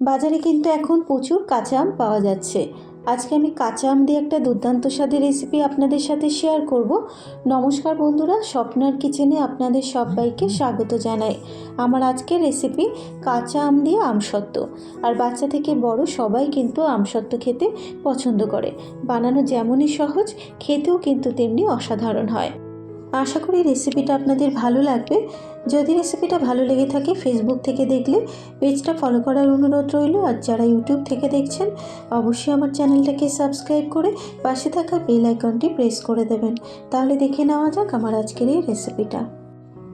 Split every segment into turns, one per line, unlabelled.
বাজারে কিন্তু এখন প্রচুর কাঁচা আম পাওয়া যাচ্ছে। আজকে আমি কাঁচা আম দিয়ে একটা দুর্দান্ত স্বাদের রেসিপি আপনাদের সাথে শেয়ার করব। নমস্কার বন্ধুরা, স্বপ্নার কিচেনে আপনাদের সবাইকে স্বাগত জানাই। আমার আজকের রেসিপি কাঁচা আম দিয়ে আমসত্ত্ব আর বাচ্চা থেকে বড় সবাই কিন্তু আমসত্ত্ব খেতে পছন্দ করে। বানানো যেমনই সহজ, খেতেও কিন্তু তেমনি অসাধারণ হয়। আশা করি রেসিপিটা আপনাদের ভালো লাগবে। যদি রেসিপিটা ভালো লেগে থাকে ফেসবুক থেকে দেখলে পেজটা ফলো করার অনুরোধ রইল। আর যারা ইউটিউব থেকে দেখছেন, অবশ্যই আমার চ্যানেলটাকে সাবস্ক্রাইব করে পাশে থাকা বেল আইকনটি প্রেস করে দেবেন। তাহলে দেখে নেওয়া যাক আমার আজকের এই রেসিপিটা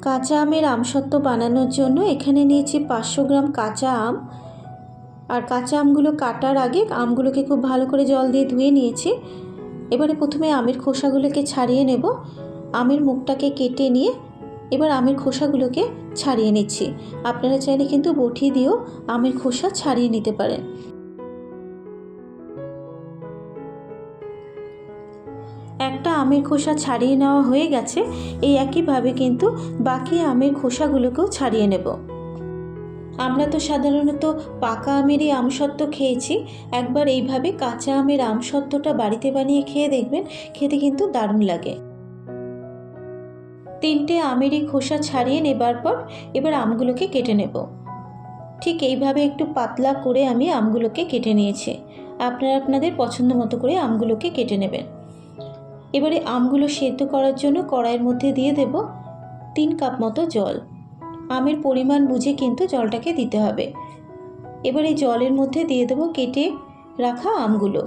কাঁচা আমের আমসত্ত্ব বানানোর জন্য এখানে নিয়েছি পাঁচশো গ্রাম কাঁচা আম। আর কাঁচা আমগুলো কাটার আগে আমগুলোকে খুব ভালো করে জল দিয়ে ধুয়ে নিয়েছি। এবারে প্রথমে আমের খোসাগুলোকে ছাড়িয়ে নেব। আমের মুখটাকে কেটে নিয়ে এবার আমের খোসাগুলোকে ছাড়িয়ে নিচ্ছি। আপনারা চাইলে কিন্তু বটি দিয়েও আমের খোসা ছাড়িয়ে নিতে পারেন। একটা আমের খোসা ছাড়িয়ে নেওয়া হয়ে গেছে। এই একইভাবে কিন্তু বাকি আমের খোসাগুলোকেও ছাড়িয়ে নেব। আমরা তো সাধারণত পাকা আমেরই আমসত্ত্ব খেয়েছি। একবার এইভাবে কাঁচা আমের আমসত্ত্বটা বাড়িতে বানিয়ে খেয়ে দেখবেন, খেতে কিন্তু দারুণ লাগে। তিনটে আমেরই খোসা ছাড়িয়ে নেবার পর এবার আমগুলোকে কেটে নেব। ঠিক এইভাবে একটু পাতলা করে আমি আমগুলোকে কেটে নিয়েছি। আপনারা আপনাদের পছন্দ মতো করে আমগুলোকে কেটে নেবেন। এবারে আমগুলো সেদ্ধ করার জন্য কড়াইয়ের মধ্যে দিয়ে দেব তিন কাপ মতো জল। আমের পরিমাণ বুঝে কিন্তু জলটাকে দিতে হবে। এবার এই জলের মধ্যে দিয়ে দেবো কেটে রাখা আমগুলো।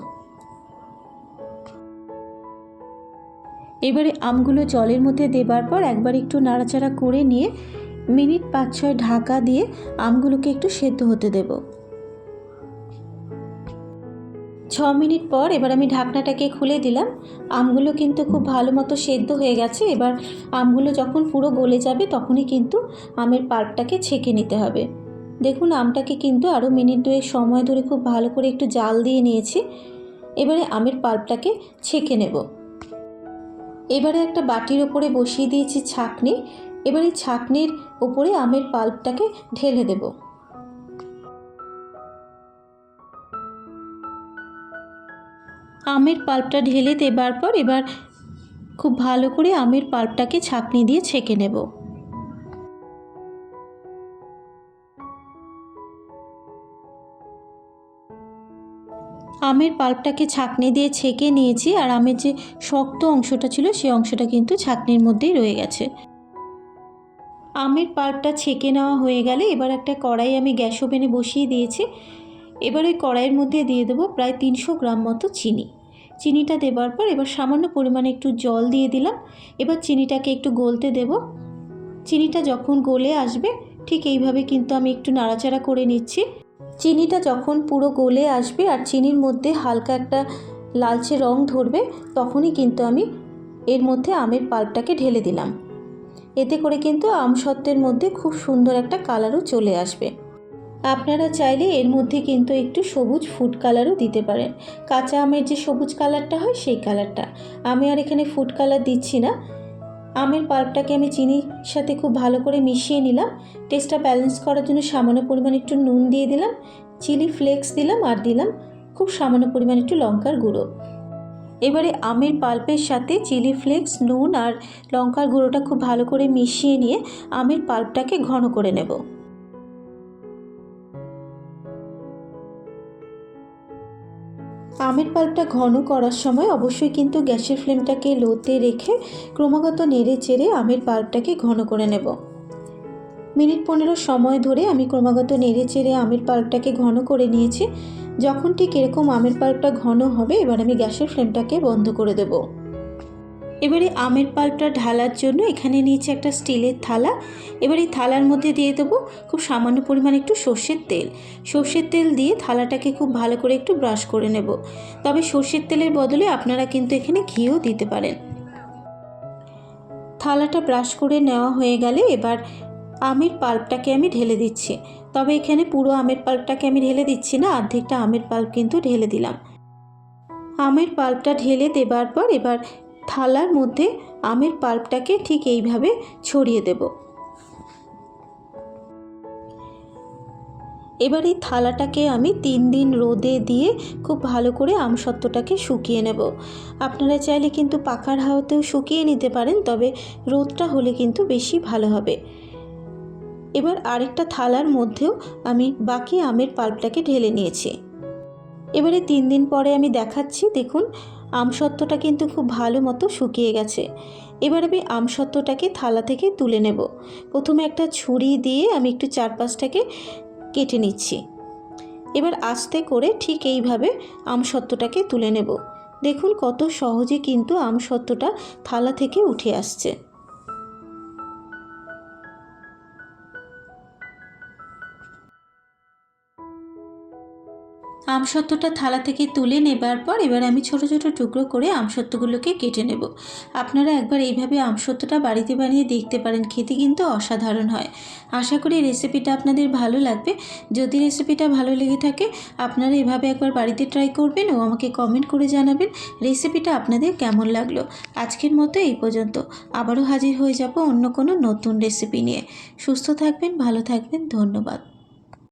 এবারে আমগুলো জলের মধ্যে দেবার পর একবার একটু নাড়াচাড়া করে নিয়ে মিনিট পাঁচ ছয় ঢাকা দিয়ে আমগুলোকে একটু সেদ্ধ হতে দেব। ছ মিনিট পর এবার আমি ঢাকনাটাকে খুলে দিলাম। আমগুলো কিন্তু খুব ভালো মতো সেদ্ধ হয়ে গেছে। এবার আমগুলো যখন পুরো গলে যাবে তখনই কিন্তু আমের পাল্পটাকে ছেঁকে নিতে হবে। দেখুন, আমটাকে কিন্তু আরও মিনিট দুয়েক সময় ধরে খুব ভালো করে একটু জাল দিয়ে নিয়েছি। এবারে আমের পাল্পটাকে ছেঁকে নেব। এবারে একটা বাটির ওপরে বসিয়ে দিয়েছি ছাঁকনি। এবার এই ছাঁকনির ওপরে আমের পাল্পটাকে ঢেলে দেব। আমের পাল্পটা ঢেলে দেবার পর এবার খুব ভালো করে আমের পাল্পটাকে ছাঁকনি দিয়ে ছেঁকে নেব। আমের পাল্পটাকে ছাঁকনি দিয়ে ছেঁকে নিয়েছি আর আমের যে শক্ত অংশটা ছিল সেই অংশটা কিন্তু ছাকনির মধ্যেই রয়ে গেছে। আমের পাল্পটা ছেঁকে নেওয়া হয়ে গেলে এবার একটা কড়াই আমি গ্যাস ওভেনে বসিয়ে দিয়েছি। এবার ওই কড়াইয়ের মধ্যে দিয়ে দেবো প্রায় তিনশো গ্রাম মতো চিনি। চিনিটা দেবার পর এবার সামান্য পরিমাণে একটু জল দিয়ে দিলাম। এবার চিনিটাকে একটু গলতে দেব। চিনিটা যখন গলে আসবে, ঠিক এইভাবে কিন্তু আমি একটু নাড়াচাড়া করে নিচ্ছি। চিনিটা যখন পুরো গলে আসবে আর চিনির মধ্যে হালকা একটা লালচে রং ধরবে, তখনই কিন্তু আমি এর মধ্যে আমের পাল্পটাকে ঢেলে দিলাম। এতে করে কিন্তু আমসত্ত্বের মধ্যে খুব সুন্দর একটা কালারও চলে আসবে। আপনারা চাইলে এর মধ্যে কিন্তু একটু সবুজ ফুড কালারও দিতে পারেন। কাঁচা আমের যে সবুজ কালারটা হয়, সেই কালারটা। আমি আর এখানে ফুড কালার দিচ্ছি না। আমের পাল্পটাকে আমি চিনির সাথে খুব ভালো করে মিশিয়ে নিলাম। টেস্টটা ব্যালেন্স করার জন্য সামান্য পরিমাণ একটু নুন দিয়ে দিলাম, চিলি ফ্লেক্স দিলাম আর দিলাম খুব সামান্য পরিমাণ একটু লঙ্কার গুঁড়ো। এবারে আমের পাল্পের সাথে চিলি ফ্লেক্স, নুন আর লঙ্কার গুঁড়োটা খুব ভালো করে মিশিয়ে নিয়ে আমের পাল্পটাকে ঘন করে নেব। আমের পাল্পটা ঘন করার সময় অবশ্যই কিন্তু গ্যাসের ফ্লেমটাকে লোতে রেখে ক্রমাগত নেড়ে চেড়ে আমের পাল্পটাকে ঘন করে নেব। মিনিট পনেরো সময় ধরে আমি ক্রমাগত নেড়ে চেড়ে আমের পাল্পটাকে ঘন করে নিয়েছি। যখন ঠিক এরকম আমের পাল্পটা ঘন হবে, এবার আমি গ্যাসের ফ্লেমটাকে বন্ধ করে দেব। এবারে আমের পাল্পটা ঢালার জন্য এখানে নিয়েছি একটা স্টিলের থালা। এবার এই থালার মধ্যে দিয়ে দেবো খুব সামান্য পরিমাণ একটু সর্ষের তেল। সর্ষের তেল দিয়ে থালাটাকে খুব ভালো করে একটু ব্রাশ করে নেব। তবে সর্ষের তেলের বদলে আপনারা কিন্তু এখানে ঘিও দিতে পারেন। থালাটা ব্রাশ করে নেওয়া হয়ে গেলে এবার আমের পাল্পটাকে আমি ঢেলে দিচ্ছি। তবে এখানে পুরো আমের পাল্পটাকে আমি ঢেলে দিচ্ছি না অর্ধেকটা আমের পাল্প কিন্তু ঢেলে দিলাম। আমের পাল্পটা ঢেলে দেবার পর এবার থালার মধ্যে আমের পাল্পটাকে ঠিক এইভাবে ছড়িয়ে দেব। এবার এই থালাটাকে আমি তিন দিন রোদে দিয়ে খুব ভালো করে আমসত্ত্বটাকে শুকিয়ে নেব। আপনারা চাইলে কিন্তু পাকার হাওয়াতেও শুকিয়ে নিতে পারেন, তবে রোদটা হলে কিন্তু বেশি ভালো হবে। এবার আরেকটা থালার মধ্যেও আমি বাকি আমের পাল্পটাকে ঢেলে নিয়েছি। এবারে তিন দিন পরে আমি দেখাচ্ছি, দেখুন আমসত্ত্বটা কিন্তু খুব ভালো মতো শুকিয়ে গেছে। এবার আমি আমসত্ত্বটাকে থালা থেকে তুলে নেব। প্রথমে একটা ছুরি দিয়ে আমি একটু চারপাশটাকে কেটে নিচ্ছি। এবার আস্তে করে ঠিক এইভাবে আমসত্ত্বটাকে তুলে নেব। দেখুন কত সহজে কিন্তু আমসত্ত্বটা থালা থেকে উঠে আসছে। আমসত্ত্বটা থালা থেকে তুলে নেবার পর এবার আমি ছোট ছোট টুকরো করে আমসত্ত্বগুলোকে কেটে নেব। আপনারা একবার এইভাবে আমসত্ত্বটা বাড়িতে বানিয়ে দেখতে পারেন, খেতে কিন্তু অসাধারণ হয়। আশা করি রেসিপিটা আপনাদের ভালো লাগবে। যদি রেসিপিটা ভালো লেগে থাকে, আপনারা এভাবে একবার বাড়িতে ট্রাই করবেন ও আমাকে কমেন্ট করে জানাবেন রেসিপিটা আপনাদের কেমন লাগল। আজকের মতো এই পর্যন্ত। আবারও হাজির হয়ে যাব অন্য কোনো নতুন রেসিপি নিয়ে। সুস্থ থাকবেন, ভালো থাকবেন, ধন্যবাদ।